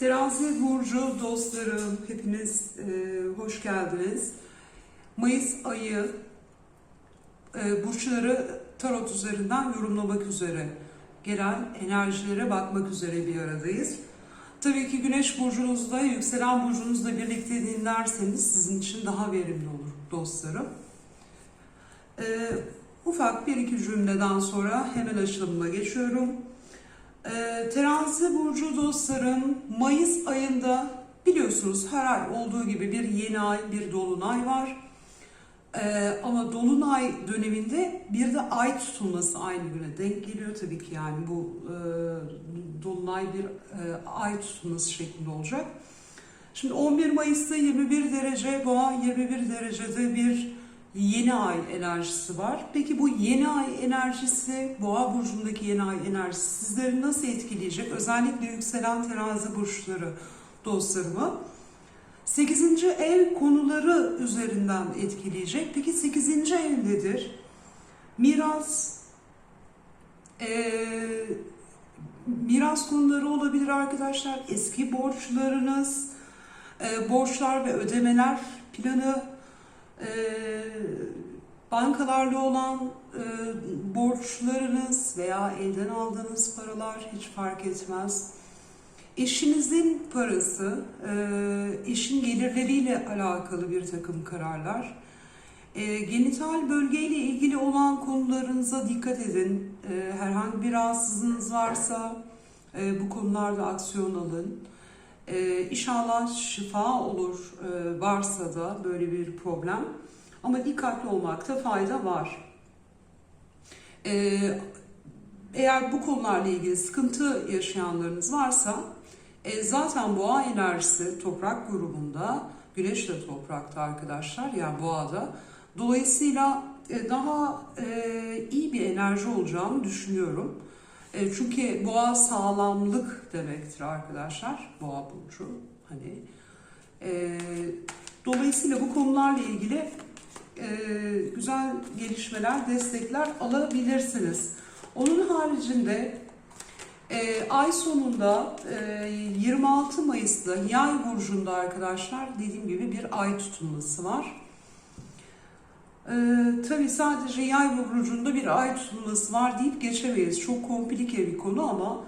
Terazi Burcu dostlarım, hepiniz e, hoş geldiniz. Mayıs ayı e, burçları tarot üzerinden yorumlamak üzere, gelen enerjilere bakmak üzere bir aradayız. Tabii ki Güneş burcunuzda, yükselen burcunuzla birlikte dinlerseniz sizin için daha verimli olur dostlarım. E, ufak bir iki cümleden sonra hemen açılımıma geçiyorum. Ee, terazi burcu dostlarım Mayıs ayında biliyorsunuz her ay olduğu gibi bir yeni ay, bir dolunay var. Ee, ama dolunay döneminde bir de ay tutulması aynı güne denk geliyor tabii ki yani bu e, dolunay bir e, ay tutulması şeklinde olacak. Şimdi 11 Mayıs'ta 21 derece boğa 21 derecede bir yeni ay enerjisi var. Peki bu yeni ay enerjisi, boğa burcundaki yeni ay enerjisi sizleri nasıl etkileyecek? Özellikle yükselen terazi burçları dostlarımı. 8. ev konuları üzerinden etkileyecek. Peki 8. ev nedir? Miras, eee, miras konuları olabilir arkadaşlar. Eski borçlarınız, eee, borçlar ve ödemeler planı, e, bankalarla olan e, borçlarınız veya elden aldığınız paralar hiç fark etmez. Eşinizin parası, e, eşin gelirleriyle alakalı bir takım kararlar. E, genital bölgeyle ilgili olan konularınıza dikkat edin. Herhangi bir rahatsızlığınız varsa bu konularda aksiyon alın. Ee, inşallah şifa olur e, varsa da böyle bir problem. Ama dikkatli olmakta fayda var. Ee, eğer bu konularla ilgili sıkıntı yaşayanlarınız varsa e, zaten boğa enerjisi toprak grubunda, güneş de toprakta arkadaşlar yani boğada. Dolayısıyla e, daha e, iyi bir enerji olacağını düşünüyorum. E, çünkü boğa sağlamlık demektir arkadaşlar. Boğa burcu hani. E, dolayısıyla bu konularla ilgili e, güzel gelişmeler, destekler alabilirsiniz. Onun haricinde e, ay sonunda e, 26 Mayıs'ta Yay burcunda arkadaşlar dediğim gibi bir ay tutulması var. Ee, tabii sadece yay burcunda bir ay tutulması var deyip geçemeyiz. Çok komplike bir konu ama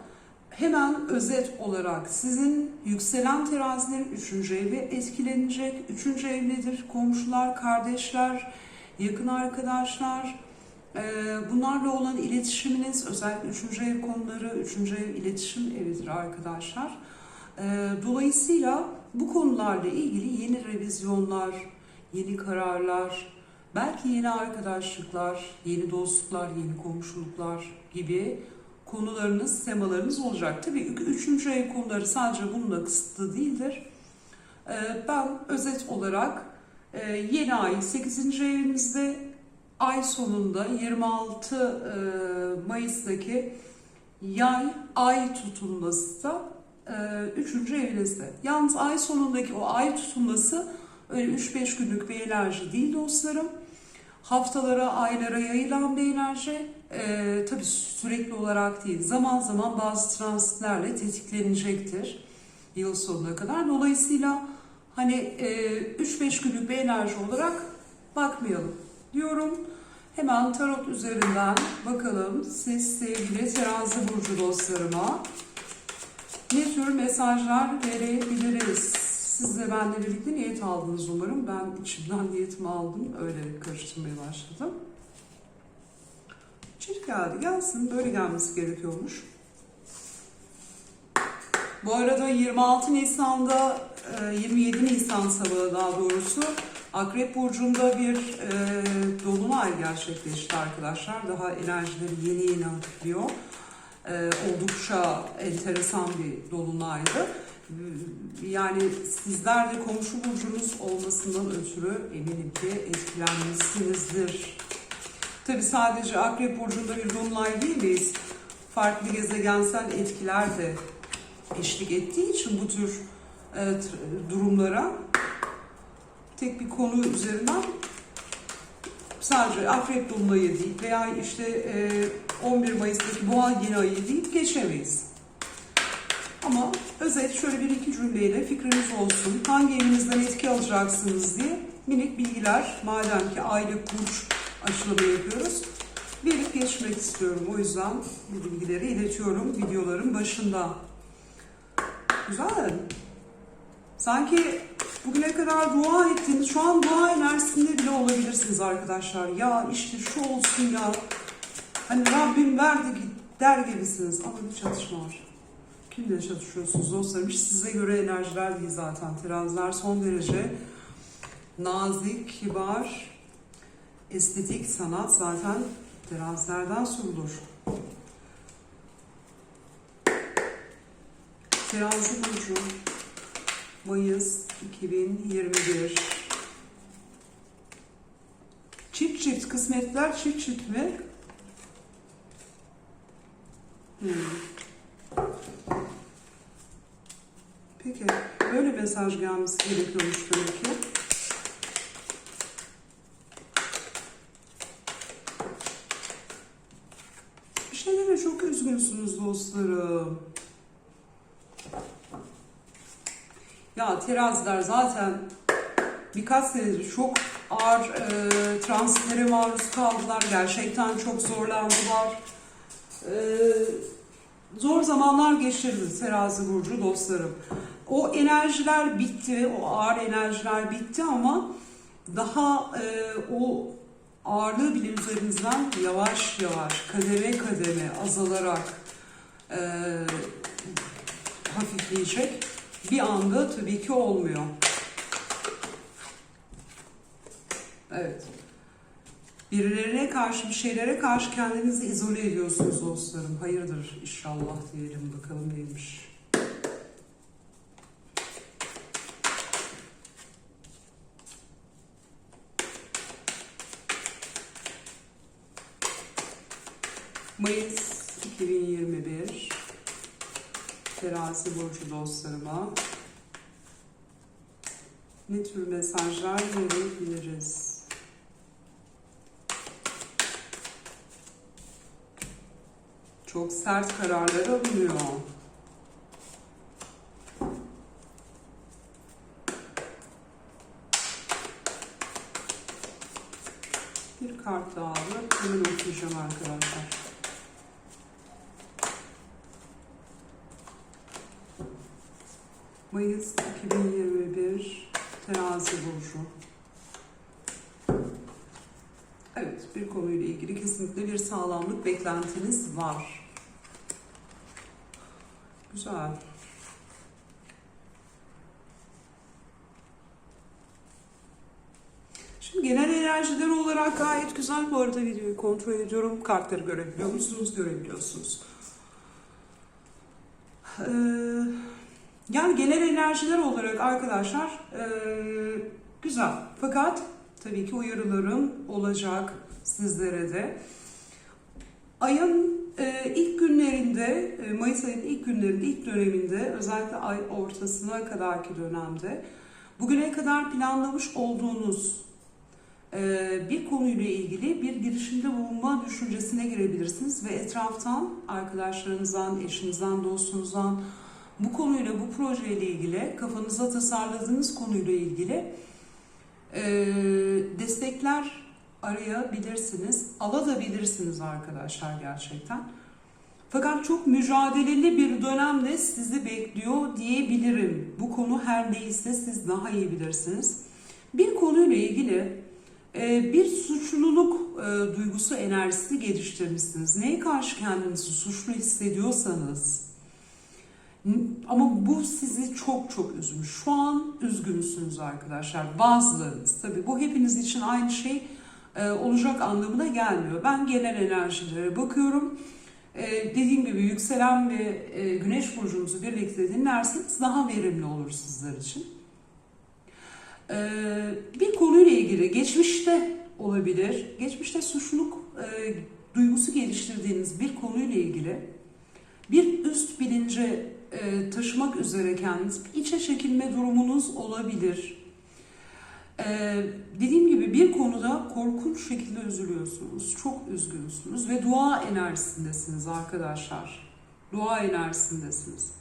hemen özet olarak sizin yükselen terazilerin 3. evi etkilenecek. 3. ev nedir? Komşular, kardeşler, yakın arkadaşlar, ee, bunlarla olan iletişiminiz özellikle 3. ev konuları, 3. ev iletişim evidir arkadaşlar. Ee, dolayısıyla bu konularla ilgili yeni revizyonlar, yeni kararlar, Belki yeni arkadaşlıklar, yeni dostluklar, yeni komşuluklar gibi konularınız, temalarınız olacak. Tabii üçüncü ev konuları sadece bununla kısıtlı değildir. Ee, ben özet olarak e, yeni ay 8. evimizde ay sonunda 26 e, Mayıs'taki yay ay tutulması da 3. E, evinizde. Yalnız ay sonundaki o ay tutulması öyle 3-5 günlük bir enerji değil dostlarım haftalara, aylara yayılan bir enerji. Ee, tabii sürekli olarak değil, zaman zaman bazı transitlerle tetiklenecektir yıl sonuna kadar. Dolayısıyla hani e, 3-5 günlük bir enerji olarak bakmayalım diyorum. Hemen tarot üzerinden bakalım siz sevgili terazi burcu dostlarıma ne tür mesajlar verebiliriz? Siz de benimle birlikte niyet aldınız umarım. Ben içimden niyetimi aldım. Öyle karıştırmaya başladım. Çift geldi. Gelsin. Böyle gelmesi gerekiyormuş. Bu arada 26 Nisan'da, 27 e, Nisan sabahı daha doğrusu Akrep Burcu'nda bir e, dolunay gerçekleşti arkadaşlar. Daha enerjileri yeni yeni hafifliyor. E, oldukça enteresan bir dolunaydı yani sizler de komşu burcunuz olmasından ötürü eminim ki etkilenmişsinizdir. Tabi sadece Akrep Burcu'nda bir dolunay değil miyiz? Farklı gezegensel etkiler de eşlik ettiği için bu tür e, durumlara tek bir konu üzerinden sadece Akrep Dolunay'ı değil veya işte e, 11 Mayıs'taki Boğa Yeni Ayı deyip geçemeyiz. Ama özet şöyle bir iki cümleyle fikriniz olsun. Hangi evinizden etki alacaksınız diye minik bilgiler. Madem ki aylık burç açılımı yapıyoruz. Verip geçmek istiyorum. O yüzden bu bilgileri iletiyorum videoların başında. Güzel. Sanki bugüne kadar dua ettiğiniz, şu an dua enerjisinde bile olabilirsiniz arkadaşlar. Ya işte şu olsun ya. Hani Rabbim verdi der gibisiniz. Ama bir çatışma var. Kimle çatışıyorsunuz dostlarım? Hiç size göre enerjiler değil zaten. Teraziler son derece nazik, kibar, estetik, sanat zaten terazilerden sorulur. Terazi Burcu Mayıs 2021 Çift çift kısmetler çift çift mi? Hmm. Peki böyle mesaj gelmesi gerekiyormuş demek ki. Bir şeylere çok üzgünsünüz dostlarım. Ya teraziler zaten birkaç senedir çok ağır e, transitlere maruz kaldılar. Gerçekten çok zorlandılar. E, zor zamanlar geçirdi terazi burcu dostlarım. O enerjiler bitti, o ağır enerjiler bitti ama daha e, o ağırlığı bile üzerinizden yavaş yavaş, kademe kademe azalarak e, hafifleyecek. Bir anda tabii ki olmuyor. Evet. Birilerine karşı, bir şeylere karşı kendinizi izole ediyorsunuz dostlarım. Hayırdır inşallah diyelim bakalım neymiş. Mayıs 2021 Terazi burcu dostlarıma ne tür mesajlar verebiliriz? Çok sert kararlar alınıyor. Bir kart daha alıp hemen okuyacağım arkadaşlar. Mayıs 2021 Terazi Burcu. Evet, bir konuyla ilgili kesinlikle bir sağlamlık beklentiniz var. Güzel. Şimdi genel enerjiler olarak gayet güzel. Bu arada videoyu kontrol ediyorum. Kartları görebiliyor musunuz? Görebiliyorsunuz. Ee, yani genel enerjiler olarak arkadaşlar e, güzel. Fakat tabii ki uyarılarım olacak sizlere de. Ayın e, ilk günlerinde, e, Mayıs ayının ilk günlerinde, ilk döneminde, özellikle ay ortasına kadarki dönemde bugüne kadar planlamış olduğunuz e, bir konuyla ilgili bir girişimde bulunma düşüncesine girebilirsiniz ve etraftan, arkadaşlarınızdan, eşinizden, dostunuzdan, bu konuyla, bu projeyle ilgili, kafanıza tasarladığınız konuyla ilgili e, destekler arayabilirsiniz, alabilirsiniz arkadaşlar gerçekten. Fakat çok mücadeleli bir dönemde sizi bekliyor diyebilirim. Bu konu her neyse siz daha iyi bilirsiniz. Bir konuyla ilgili e, bir suçluluk e, duygusu enerjisi geliştirmişsiniz. Neye karşı kendinizi suçlu hissediyorsanız, ama bu sizi çok çok üzmüş. Şu an üzgünsünüz arkadaşlar. Bazılarınız tabii bu hepiniz için aynı şey e, olacak anlamına gelmiyor. Ben genel enerjilere bakıyorum. E, dediğim gibi yükselen ve e, güneş burcunuzu birlikte dinlerseniz daha verimli olur sizler için. Bir konuyla ilgili geçmişte olabilir. Geçmişte suçluluk duygusu geliştirdiğiniz bir konuyla ilgili bir üst bilince e, taşımak üzere kendiniz içe çekilme durumunuz olabilir. E, dediğim gibi bir konuda korkunç şekilde üzülüyorsunuz, çok üzgünsünüz ve dua enerjisindesiniz arkadaşlar. Dua enerjisindesiniz.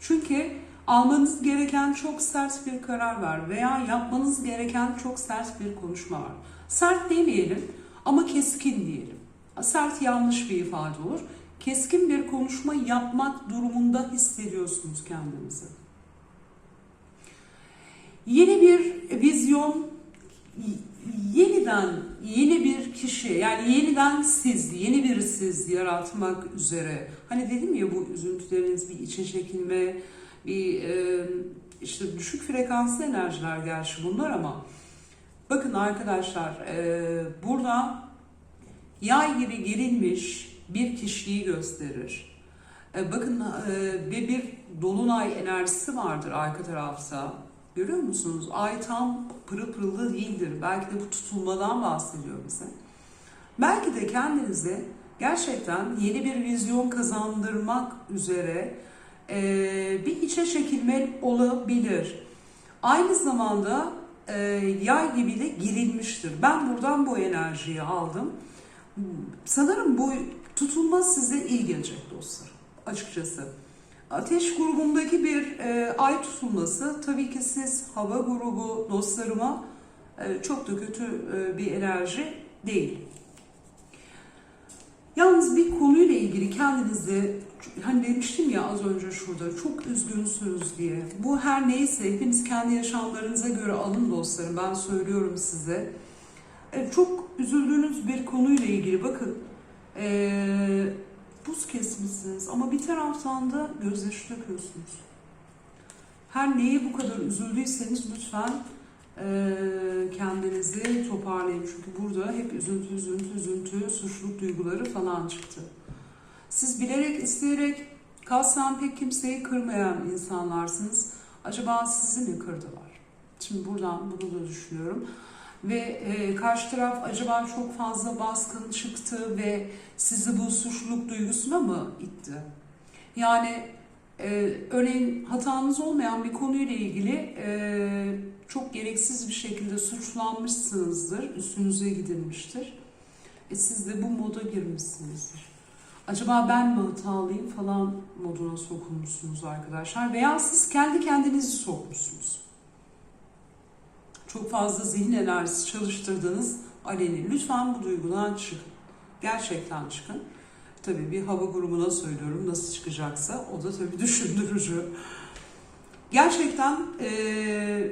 Çünkü almanız gereken çok sert bir karar var veya yapmanız gereken çok sert bir konuşma var. Sert demeyelim ama keskin diyelim. Sert yanlış bir ifade olur. Keskin bir konuşma yapmak durumunda hissediyorsunuz kendinizi. Yeni bir vizyon, yeniden yeni bir kişi yani yeniden siz, yeni bir siz yaratmak üzere. Hani dedim ya bu üzüntüleriniz bir içe çekilme, bir işte düşük frekanslı enerjiler gerçi bunlar ama bakın arkadaşlar burada yay gibi gerilmiş bir kişiliği gösterir. E, bakın ve bir dolunay enerjisi vardır arka tarafta. Görüyor musunuz? Ay tam pırıl pırıllı değildir. Belki de bu tutulmadan bahsediyor bize. Belki de kendinize gerçekten yeni bir vizyon kazandırmak üzere e, bir içe çekilme olabilir. Aynı zamanda e, yay gibi de girilmiştir. Ben buradan bu enerjiyi aldım. Sanırım bu tutulma size iyi gelecek dostlarım açıkçası. Ateş grubundaki bir e, ay tutulması tabii ki siz hava grubu dostlarıma e, çok da kötü e, bir enerji değil. Yalnız bir konuyla ilgili kendinizi hani demiştim ya az önce şurada çok üzgünsünüz diye. Bu her neyse hepiniz kendi yaşamlarınıza göre alın dostlarım ben söylüyorum size. E, çok üzüldüğünüz bir konuyla ilgili bakın. E, buz kesmişsiniz ama bir taraftan da gözyaşı döküyorsunuz. Her neye bu kadar üzüldüyseniz lütfen e, kendinizi toparlayın. Çünkü burada hep üzüntü, üzüntü, üzüntü, suçluluk duyguları falan çıktı. Siz bilerek, isteyerek kasten pek kimseyi kırmayan insanlarsınız. Acaba sizi mi kırdılar? Şimdi buradan bunu da düşünüyorum ve e, karşı taraf acaba çok fazla baskın çıktı ve sizi bu suçluluk duygusuna mı itti? Yani e, örneğin hatanız olmayan bir konuyla ilgili e, çok gereksiz bir şekilde suçlanmışsınızdır, üstünüze gidilmiştir. E, siz de bu moda girmişsinizdir. Acaba ben mi hatalıyım falan moduna sokulmuşsunuz arkadaşlar veya siz kendi kendinizi sokmuşsunuz çok fazla zihin enerjisi çalıştırdığınız aleni. Lütfen bu duygudan çıkın. Gerçekten çıkın. Tabii bir hava grubuna söylüyorum nasıl çıkacaksa o da tabii düşündürücü. Gerçekten e,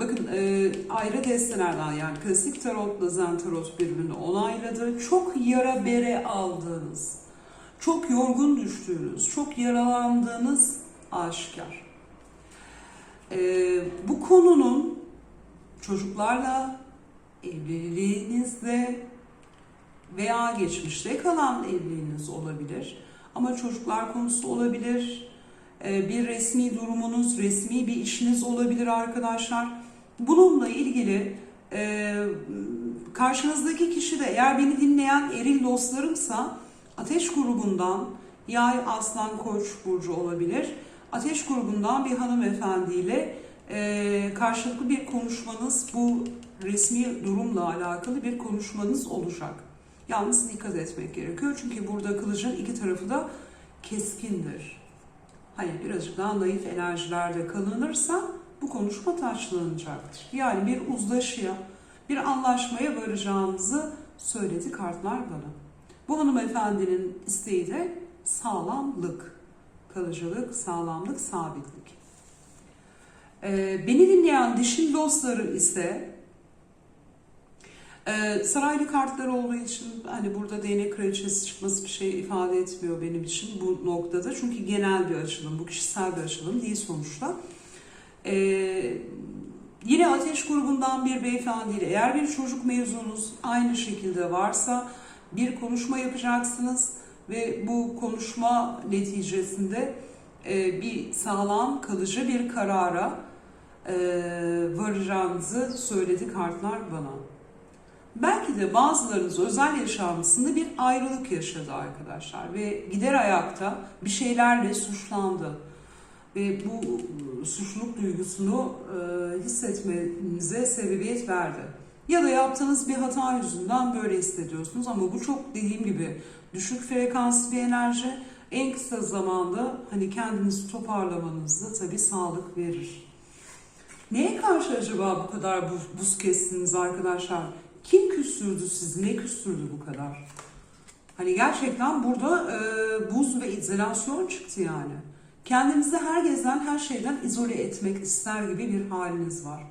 bakın e, ayrı destelerden yani klasik tarotla zen tarot birbirini onayladı. Çok yara bere aldığınız, çok yorgun düştüğünüz, çok yaralandığınız aşikar. E, bu konunun çocuklarla, evliliğinizde veya geçmişte kalan evliliğiniz olabilir. Ama çocuklar konusu olabilir, ee, bir resmi durumunuz, resmi bir işiniz olabilir arkadaşlar. Bununla ilgili e, karşınızdaki kişi de eğer beni dinleyen eril dostlarımsa ateş grubundan yay, aslan, koç burcu olabilir. Ateş grubundan bir hanımefendiyle e, karşılıklı bir konuşmanız, bu resmi durumla alakalı bir konuşmanız olacak. Yalnız dikkat etmek gerekiyor çünkü burada kılıcın iki tarafı da keskindir. Hani birazcık daha naif enerjilerde kalınırsa bu konuşma taçlanacaktır. Yani bir uzlaşıya, bir anlaşmaya varacağınızı söyledi kartlar bana. Bu hanımefendinin isteği de sağlamlık, kalıcılık, sağlamlık, sabitlik. Ee, beni dinleyen dişil dostları ise e, saraylı kartlar olduğu için hani burada değnek kraliçesi çıkması bir şey ifade etmiyor benim için bu noktada. Çünkü genel bir açılım, bu kişisel bir açılım değil sonuçta. Ee, yine ateş grubundan bir beyefendiyle eğer bir çocuk mevzunuz aynı şekilde varsa bir konuşma yapacaksınız ve bu konuşma neticesinde e, bir sağlam kalıcı bir karara e, varacağınızı söyledi kartlar bana. Belki de bazılarınız özel yaşantısında bir ayrılık yaşadı arkadaşlar ve gider ayakta bir şeylerle suçlandı. Ve bu suçluluk duygusunu e, hissetmenize sebebiyet verdi. Ya da yaptığınız bir hata yüzünden böyle hissediyorsunuz ama bu çok dediğim gibi düşük frekanslı bir enerji. en kısa zamanda hani kendinizi toparlamanızda tabii sağlık verir. Neye karşı acaba bu kadar buz, buz kestiniz arkadaşlar? Kim küstürdü sizi? Ne küstürdü bu kadar? Hani gerçekten burada e, buz ve izolasyon çıktı yani. Kendinizi herkesten, her şeyden izole etmek ister gibi bir haliniz var.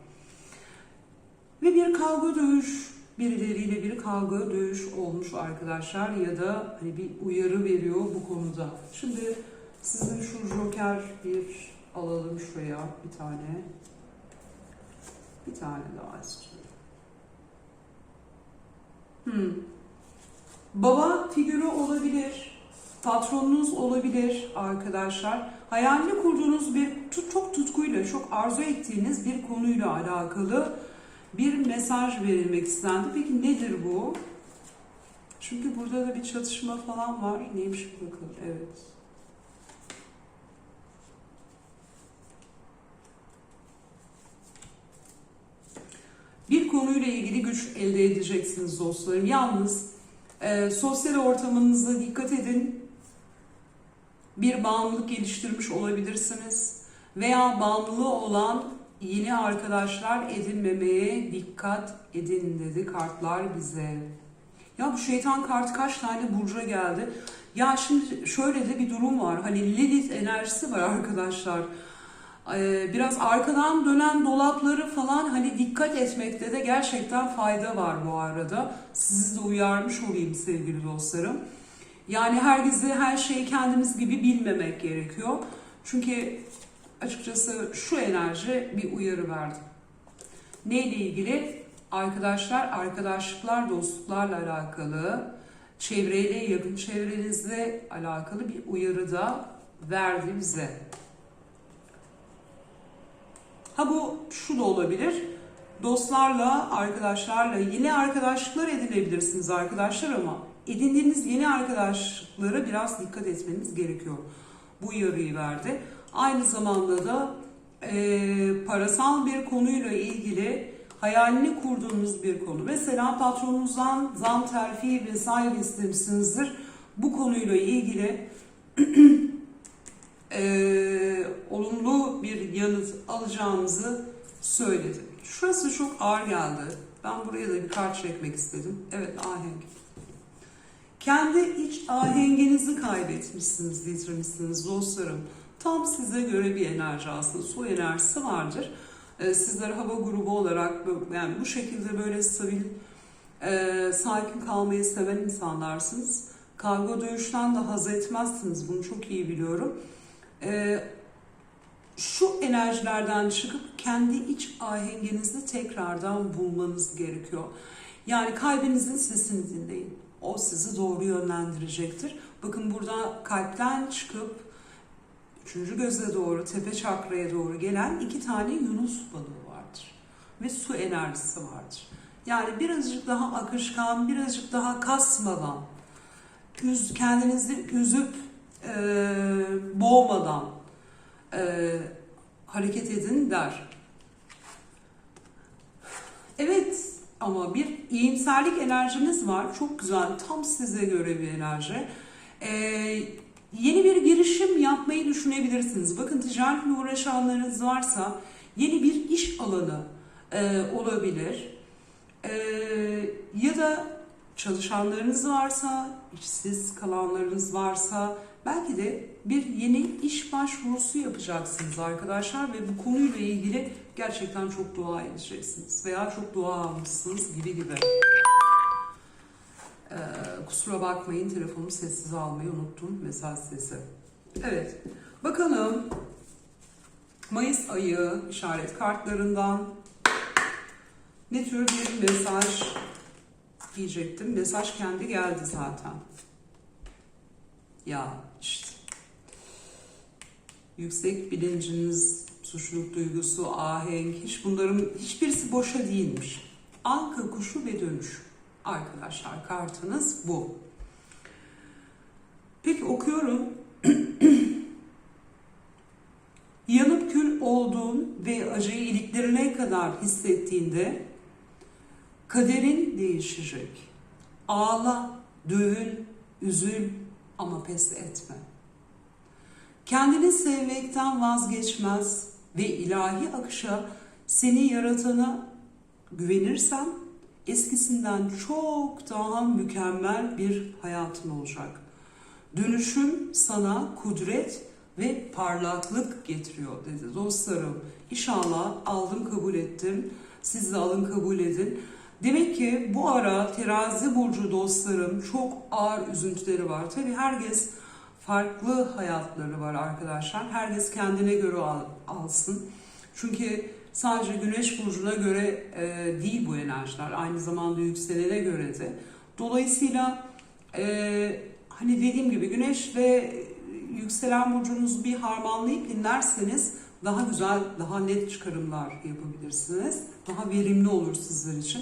Ve bir kavga dövüş, birileriyle bir kavga dövüş olmuş arkadaşlar ya da hani bir uyarı veriyor bu konuda. Şimdi sizin şu joker bir alalım şuraya bir tane. Bir tane daha istiyorum. Hmm. Baba figürü olabilir, patronunuz olabilir arkadaşlar. Hayalini kurduğunuz bir çok tutkuyla, çok arzu ettiğiniz bir konuyla alakalı bir mesaj verilmek istendi. Peki nedir bu? Çünkü burada da bir çatışma falan var. Neymiş bakalım. Evet. Bir konuyla ilgili güç elde edeceksiniz dostlarım. Yalnız e, sosyal ortamınıza dikkat edin. Bir bağımlılık geliştirmiş olabilirsiniz. Veya bağımlılığı olan yeni arkadaşlar edinmemeye dikkat edin dedi kartlar bize. Ya bu şeytan kartı kaç tane burca geldi. Ya şimdi şöyle de bir durum var. Hani Lilith enerjisi var arkadaşlar. Ee, biraz arkadan dönen dolapları falan hani dikkat etmekte de gerçekten fayda var bu arada. Sizi de uyarmış olayım sevgili dostlarım. Yani herkesi her şeyi kendimiz gibi bilmemek gerekiyor. Çünkü açıkçası şu enerji bir uyarı verdi. Neyle ilgili? Arkadaşlar, arkadaşlıklar, dostluklarla alakalı, çevreyle, yakın çevrenizle alakalı bir uyarı da verdi bize. Ha bu şu da olabilir. Dostlarla, arkadaşlarla yeni arkadaşlıklar edinebilirsiniz arkadaşlar ama edindiğiniz yeni arkadaşlıklara biraz dikkat etmeniz gerekiyor. Bu uyarıyı verdi. Aynı zamanda da e, parasal bir konuyla ilgili hayalini kurduğunuz bir konu. Mesela patronunuzdan zam terfi vesaire istemişsinizdir. Bu konuyla ilgili e, olumlu bir yanıt alacağınızı söyledi. Şurası çok ağır geldi. Ben buraya da bir kart çekmek istedim. Evet ahenk. Kendi iç ahenginizi kaybetmişsiniz, yitirmişsiniz dostlarım. Tam size göre bir enerji aslında. Su enerjisi vardır. Ee, sizler hava grubu olarak yani bu şekilde böyle stabil, e, sakin kalmayı seven insanlarsınız. Kavga dövüşten de haz etmezsiniz. Bunu çok iyi biliyorum. Ee, şu enerjilerden çıkıp kendi iç ahenginizi tekrardan bulmanız gerekiyor. Yani kalbinizin sesini dinleyin. O sizi doğru yönlendirecektir. Bakın burada kalpten çıkıp üçüncü göze doğru, tepe çakraya doğru gelen iki tane Yunus balığı vardır. Ve su enerjisi vardır. Yani birazcık daha akışkan, birazcık daha kasmadan, kendinizi üzüp e, boğmadan e, hareket edin der. Evet ama bir iyimserlik enerjiniz var. Çok güzel. Tam size göre bir enerji. Ee, yeni bir girişim yapmayı düşünebilirsiniz. Bakın ticaretle uğraşanlarınız varsa yeni bir iş alanı e, olabilir. Ee, ya da çalışanlarınız varsa, işsiz kalanlarınız varsa belki de bir yeni iş başvurusu yapacaksınız arkadaşlar ve bu konuyla ilgili gerçekten çok dua edeceksiniz veya çok dua almışsınız gibi gibi. Ee, kusura bakmayın telefonu sessize almayı unuttum mesaj sesi. Evet bakalım Mayıs ayı işaret kartlarından ne tür bir mesaj diyecektim. Mesaj kendi geldi zaten. Ya işte. Yüksek bilinciniz, suçluluk duygusu, ahenk, hiç bunların hiçbirisi boşa değilmiş. Anka kuşu ve dönüş. Arkadaşlar kartınız bu. Peki okuyorum. Yanıp kül olduğun ve acıyı iliklerine kadar hissettiğinde kaderin değişecek. Ağla, dövün, üzül ama pes etme. Kendini sevmekten vazgeçmez ve ilahi akışa seni yaratana güvenirsen eskisinden çok daha mükemmel bir hayatın olacak. Dönüşüm sana kudret ve parlaklık getiriyor dedi dostlarım. İnşallah aldım kabul ettim. Siz de alın kabul edin. Demek ki bu ara terazi burcu dostlarım çok ağır üzüntüleri var. Tabii herkes farklı hayatları var arkadaşlar. Herkes kendine göre al- alsın. Çünkü sadece güneş burcuna göre e, değil bu enerjiler. Aynı zamanda yükselene göre de. Dolayısıyla e, hani dediğim gibi güneş ve yükselen burcunuzu bir harmanlayıp dinlerseniz daha güzel, daha net çıkarımlar yapabilirsiniz. Daha verimli olur sizler için.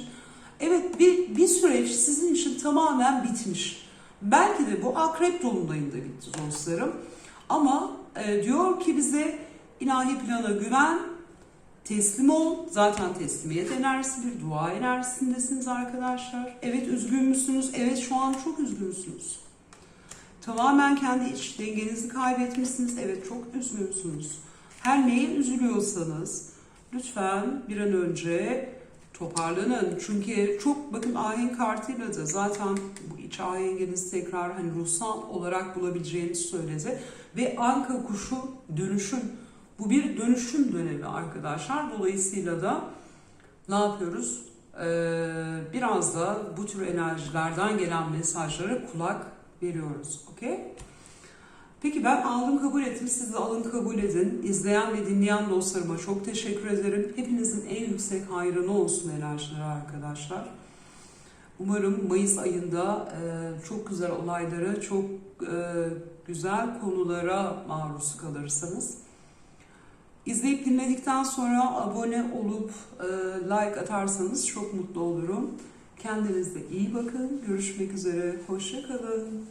Evet bir, bir süreç sizin için tamamen bitmiş. Belki de bu akrep dolunayında bitti dostlarım. Ama e, diyor ki bize ilahi plana güven, teslim ol. Zaten teslimiyet enerjisidir, dua enerjisindesiniz arkadaşlar. Evet üzgün müsünüz? Evet şu an çok üzgünsünüz. Tamamen kendi iç dengenizi kaybetmişsiniz. Evet çok üzgünsünüz. Her neye üzülüyorsanız lütfen bir an önce toparlanın. Çünkü çok bakın ahenk kartıyla da zaten bu iç ahenginizi tekrar hani ruhsal olarak bulabileceğinizi söyledi. Ve anka kuşu dönüşüm. Bu bir dönüşüm dönemi arkadaşlar. Dolayısıyla da ne yapıyoruz? Ee, biraz da bu tür enerjilerden gelen mesajlara kulak veriyoruz. Okey? Peki ben aldım kabul ettim. Siz de alın kabul edin. İzleyen ve dinleyen dostlarıma çok teşekkür ederim. Hepinizin en yüksek hayrını olsun enerjileri arkadaşlar. Umarım Mayıs ayında e, çok güzel olaylara, çok e, güzel konulara maruz kalırsanız. İzleyip dinledikten sonra abone olup e, like atarsanız çok mutlu olurum. Kendinize iyi bakın. Görüşmek üzere. Hoşça kalın.